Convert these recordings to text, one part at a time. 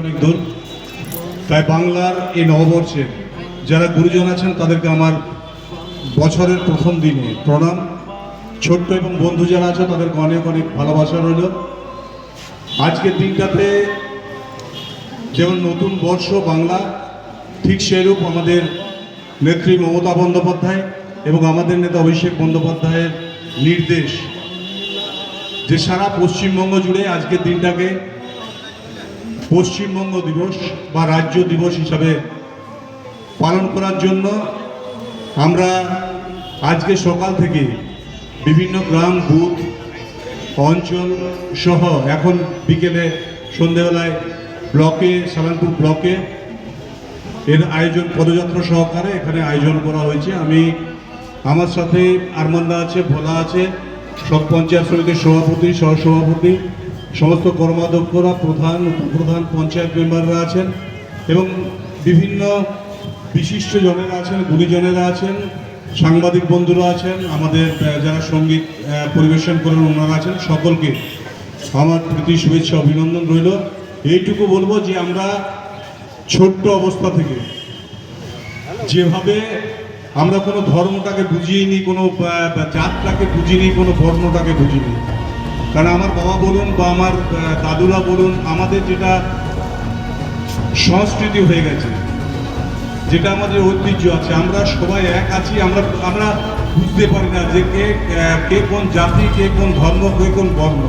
অনেক দূর। তাই বাংলার এই নববর্ষে যারা গুরুজন আছেন, তাদেরকে আমার বছরের প্রথম দিনে প্রণাম। ছোট্ট এবং বন্ধু যারা আছে তাদেরকে অনেক অনেক ভালোবাসা রইল। আজকের দিনটাতে যেমন নতুন বর্ষ বাংলা, ঠিক সেরূপ আমাদের নেত্রী মমতা বন্দ্যোপাধ্যায় এবং আমাদের নেতা অভিষেক বন্দ্যোপাধ্যায়ের নির্দেশ যে সারা পশ্চিমবঙ্গ জুড়ে আজকের দিনটাকে পশ্চিমবঙ্গ দিবস বা রাজ্য দিবস হিসাবে পালন করার জন্য আমরা আজকে সকাল থেকে বিভিন্ন গ্রাম, বুথ, অঞ্চল সহ এখন বিকেলে সন্ধেবেলায় ব্লকে, সালানপুর ব্লকে এর আয়োজন পদযাত্রা সহকারে এখানে আয়োজন করা হয়েছে। আমি আমার সাথে আরমান্দা আছে, ভোলা আছে, সব পঞ্চায়েত সমিতির সভাপতি, সহসভাপতি সমস্ত কর্মাধ্যক্ষরা, প্রধান, উপপ্রধান, পঞ্চায়েত মেম্বাররা আছেন এবং বিভিন্ন বিশিষ্ট জনেরা আছেন, গুণীজনেরা আছেন, সাংবাদিক বন্ধুরা আছেন, আমাদের যারা সংগীত পরিবেশন করেন ওনারা আছেন, সকলকে আমার প্রীতি, শুভেচ্ছা, অভিনন্দন রইল। এইটুকু বলব যে আমরা ছোট্ট অবস্থা থেকে যেভাবে আমরা কোনো ধর্মটাকে বুঝিয়ে নিই, কোনো জাতটাকে বুঝিনি কোনো বর্ণটাকে বুঝিনি কারণ আমার বাবা বলুন বা আমার দাদুরা বলুন, আমাদের যেটা সংস্কৃতি হয়ে গেছে, যেটা আমাদের ঐতিহ্য আছে, আমরা সবাই এক আছি, আমরা আমরা বুঝতে পারি না যে কে কে কোন জাতি, কে কোন ধর্ম, কে কোন বর্ণ।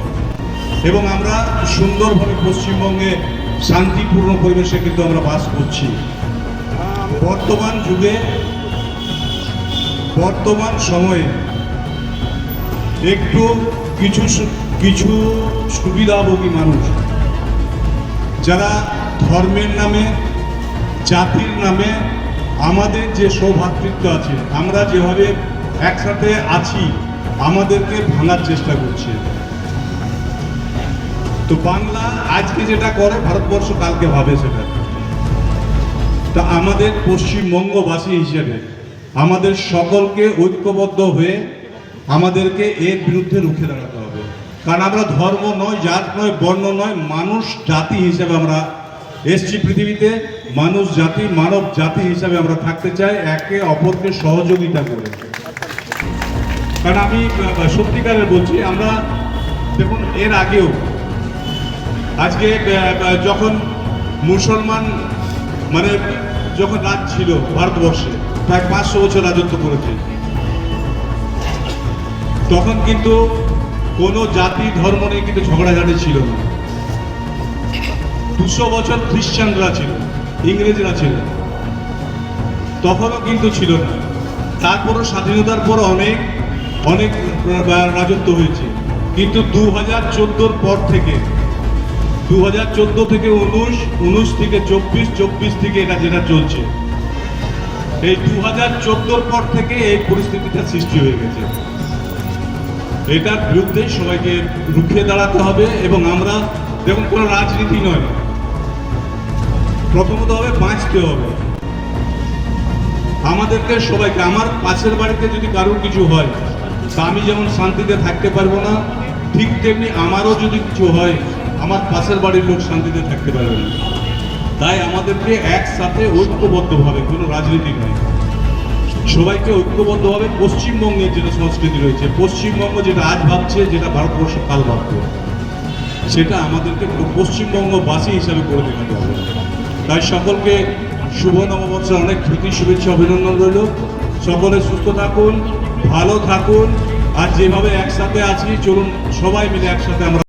এবং আমরা সুন্দরভাবে পশ্চিমবঙ্গে শান্তিপূর্ণ পরিবেশে কিন্তু আমরা বাস করছি। বর্তমান যুগে, বর্তমান সময়ে একটু কিছু কিছু সুবিধাভোগী মানুষ যারা ধর্মের নামে, জাতির নামে আমাদের যে সৌভাতৃত্ব আছে, আমরা যেভাবে একসাথে আছি, আমাদেরকে ভাঙার চেষ্টা করছে। তো বাংলা আজকে যেটা করে, ভারতবর্ষ কালকে ভাবে সেটা। তা আমাদের পশ্চিমবঙ্গবাসী হিসেবে, আমাদের সকলকে ঐক্যবদ্ধ হয়ে আমাদেরকে এর বিরুদ্ধে রুখে দাঁড়াতে কারণ আমরা ধর্ম নয়, জাত নয়, বর্ণ নয়, মানুষ জাতি হিসেবে আমরা এসছি পৃথিবীতে। মানুষ জাতি, মানব জাতি হিসাবে আমরা থাকতে চাই, একে অপরকে সহযোগিতা করে। কারণ আমি সত্যিকারের বলছি, আমরা দেখুন, এর আগেও, আজকে যখন মুসলমান মানে যখন রাজ ছিল ভারতবর্ষে, প্রায় পাঁচশো বছর রাজত্ব করেছে, তখন কিন্তু কোনো জাতি ধর্ম নিয়ে কিন্তু ঝগড়াঝাটি ছিল না। দুশো বছর খ্রিস্টানরা ছিল, ইংরেজরা ছিল। তখনও কিন্তু ছিল না। তারপরও স্বাধীনতার পর অনেক অনেক রাজত্ব হয়েছে। কিন্তু দু হাজার চোদ্দোর পর থেকে দু হাজার চোদ্দ থেকে উনিশ উনিশ থেকে চব্বিশ চব্বিশ থেকে এটা যেটা চলছে, এই দু হাজার চোদ্দোর পর থেকে এই পরিস্থিতিটা সৃষ্টি হয়ে গেছে। এটার বিরুদ্ধে সবাইকে রুখে দাঁড়াতে হবে এবং আমরা দেখুন, কোনো রাজনীতি নয়। প্রথমত হবে বাঁচতে হবে। আমাদেরকে সবাইকে, আমার পাশের বাড়িতে যদি কারোর কিছু হয়, তা আমি যেমন শান্তিতে থাকতে পারব না, ঠিক তেমনি আমারও যদি কিছু হয়, আমার পাশের বাড়ির লোক শান্তিতে থাকতে পারবে না। তাই আমাদেরকে একসাথে ঐক্যবদ্ধভাবে, কোনো রাজনীতি নয়। সবাইকে ঐক্যবদ্ধভাবে পশ্চিমবঙ্গের যেটা সংস্কৃতি রয়েছে, পশ্চিমবঙ্গ যেটা আজ ভাবছে, যেটা ভারতবর্ষ কাল ভাববে, সেটা আমাদেরকে পশ্চিমবঙ্গবাসী হিসাবে করে দেখাতে হবে। তাই সকলকে শুভ নববর্ষের অনেক প্রীতি, শুভেচ্ছা, অভিনন্দন রইল। সকলে সুস্থ থাকুন, ভালো থাকুন, আর যেভাবে একসাথে আছি, চলুন সবাই মিলে একসাথে আমরা